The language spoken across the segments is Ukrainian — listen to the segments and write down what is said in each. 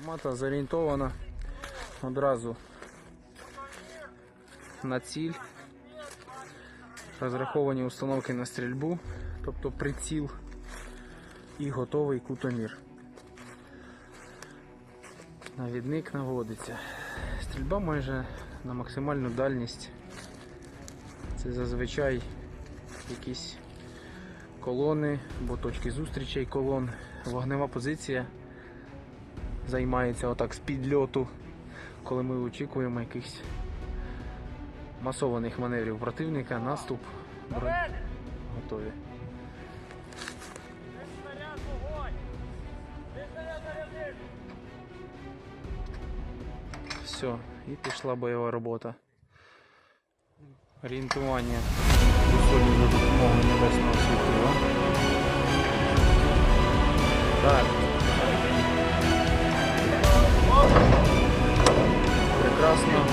Гармата зорієнтована одразу на ціль. Розраховані установки на стрільбу, тобто приціл і готовий кутомір. Навідник наводиться. Стрільба майже на максимальну дальність. Це зазвичай якісь колони або точки зустрічей колон. Вогнева позиція займається отак з підльоту, коли ми очікуємо якихось масованих маневрів противника, наступ. Готові. Все, і пішла бойова робота. Орієнтування сьогодні за допомогою небесного світила. Так. Прекрасно.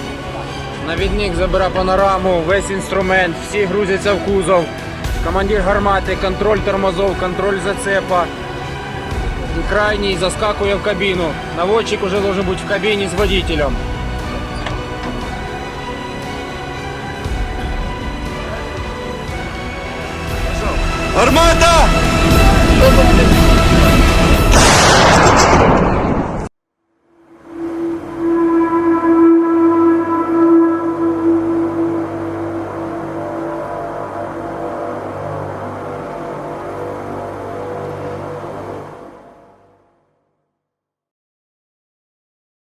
Навідник забере панораму, весь інструмент, всі грузяться в кузов. Командир гармати, контроль тормозов, контроль зацепа. І крайній заскакує в кабіну. Наводчик уже должен бути в кабіні з водителем. Гармата!